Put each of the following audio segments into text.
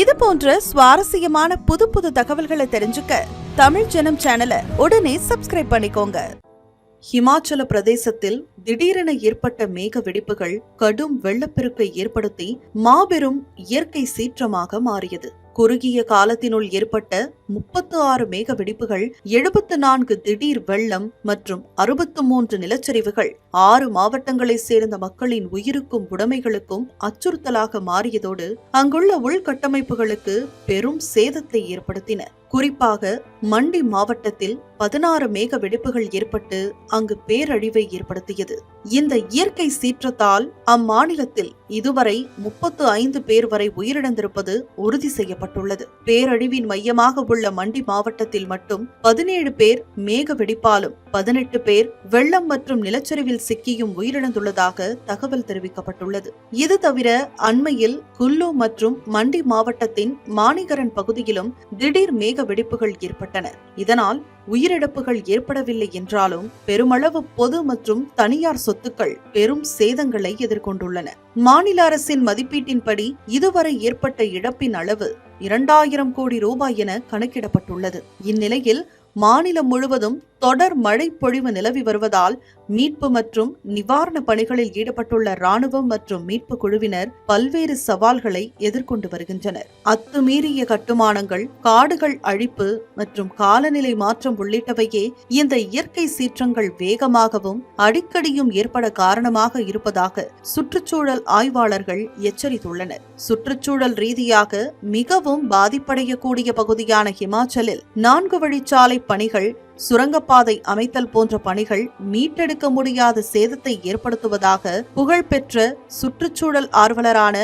இது போன்ற சுவாரஸ்யமான புது புது தகவல்களை தெரிஞ்சுக்க தமிழ் ஜனம் சேனலை உடனே சப்ஸ்கிரைப் பண்ணிக்கோங்க. ஹிமாச்சல பிரதேசத்தில் திடீரென ஏற்பட்ட மேக வெடிப்புகள் கடும் வெள்ளப்பெருக்கை ஏற்படுத்தி மாபெரும் இயற்கை சீற்றமாக மாறியது. குறுகிய காலத்தினுள் ஏற்பட்ட முப்பத்து ஆறு மேக வெடிப்புகள் எழுபத்து நான்கு திடீர் வெள்ளம் மற்றும் அறுபத்து மூன்று நிலச்சரிவுகள் ஆறு மாவட்டங்களைச் சேர்ந்த மக்களின் உயிருக்கும் உடைமைகளுக்கும் அச்சுறுத்தலாக மாறியதோடு அங்குள்ள உள்கட்டமைப்புகளுக்கு பெரும் சேதத்தை ஏற்படுத்தின. குறிப்பாக மண்டி மாவட்டத்தில் பதினாறு மேக வெடிப்புகள் ஏற்பட்டு அங்கு பேரழிவை ஏற்படுத்தியது. இந்த இயற்கை சீற்றத்தால் அம்மாநிலத்தில் இதுவரை முப்பத்து ஐந்து பேர் வரை உயிரிழந்திருப்பது உறுதி செய்யப்பட்டுள்ளது. பேரழிவின் மையமாக உள்ள மண்டி மாவட்டத்தில் மட்டும் பதினேழு பேர் மேக வெடிப்பாலும் பதினெட்டு பேர் வெள்ளம் மற்றும் நிலச்சரிவில் சிக்கியும் உயிரிழந்துள்ளதாக தகவல் தெரிவிக்கப்பட்டுள்ளது. இது தவிர அண்மையில் குல்லு மற்றும் மண்டி மாவட்டத்தின் மாணிகரன் பகுதியிலும் திடீர் மேக வெடிப்புகள் ஏற்பட்டன. இதனால் உயிரிழப்புகள் ஏற்படவில்லை என்றாலும் பெருமளவு பொது மற்றும் தனியார் சொத்துக்கள் பெரும் சேதங்களை எதிர்கொண்டுள்ளன. மாநில அரசின் மதிப்பீட்டின்படி இதுவரை ஏற்பட்ட இழப்பின் அளவு இரண்டாயிரம் கோடி ரூபாய் என கணக்கிடப்பட்டுள்ளது. இந்நிலையில் மாநிலம் முழுவதும் தொடர் மழை பொழிவு நிலவி வருவதால் மீட்பு மற்றும் நிவாரண பணிகளில் ஈடுபட்டுள்ள ராணுவம் மற்றும் மீட்பு குழுவினர் பல்வேறு சவால்களை எதிர்கொண்டு வருகின்றனர். அத்துமீறிய கட்டுமானங்கள் காடுகள் அழிப்பு மற்றும் காலநிலை மாற்றம் உள்ளிட்டவையே இந்த இயற்கை சீற்றங்கள் வேகமாகவும் அடிக்கடியும் ஏற்பட காரணமாக இருப்பதாக சுற்றுச்சூழல் ஆய்வாளர்கள் எச்சரித்துள்ளனர். சுற்றுச்சூழல் ரீதியாக மிகவும் பாதிப்படையக்கூடிய பகுதியான ஹிமாச்சலில் நான்கு வழிச்சாலை பணிகள் சுரங்கப்பாதை அமைத்தல் போன்ற பணிகள் மீட்டெடுக்க முடியாத சேதத்தை ஏற்படுத்துவதாக புகழ்பெற்ற சுற்றுச்சூழல் ஆர்வலரான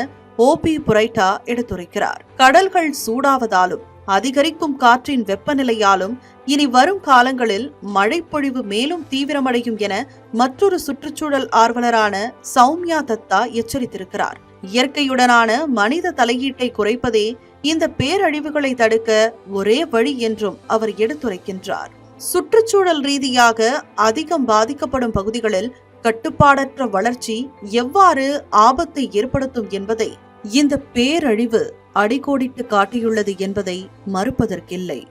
ஓபி புரைட்டா எடுத்துரைக்கிறார். கடல்கள் சூடாவதாலும் அதிகரிக்கும் காற்றின் வெப்பநிலையாலும் இனி வரும் காலங்களில் மழைப்பொழிவு மேலும் தீவிரமடையும் என மற்றொரு சுற்றுச்சூழல் ஆர்வலரான சௌமியா தத்தா எச்சரித்திருக்கிறார். இயற்கையுடனான மனித தலையீட்டை குறைப்பதே இந்த பேரழிவுகளை தடுக்க ஒரே வழி என்றும் அவர் எடுத்துரைக்கின்றார். சுற்றுச்சூழல் ரீதியாக அதிகம் பாதிக்கப்படும் பகுதிகளில் கட்டுப்பாடற்ற வளர்ச்சி எவ்வாறு ஆபத்தை ஏற்படுத்தும் என்பதை இந்த பேரழிவு அடிக்கோடிட்டு காட்டியுள்ளது என்பதை மறுப்பதற்கில்லை.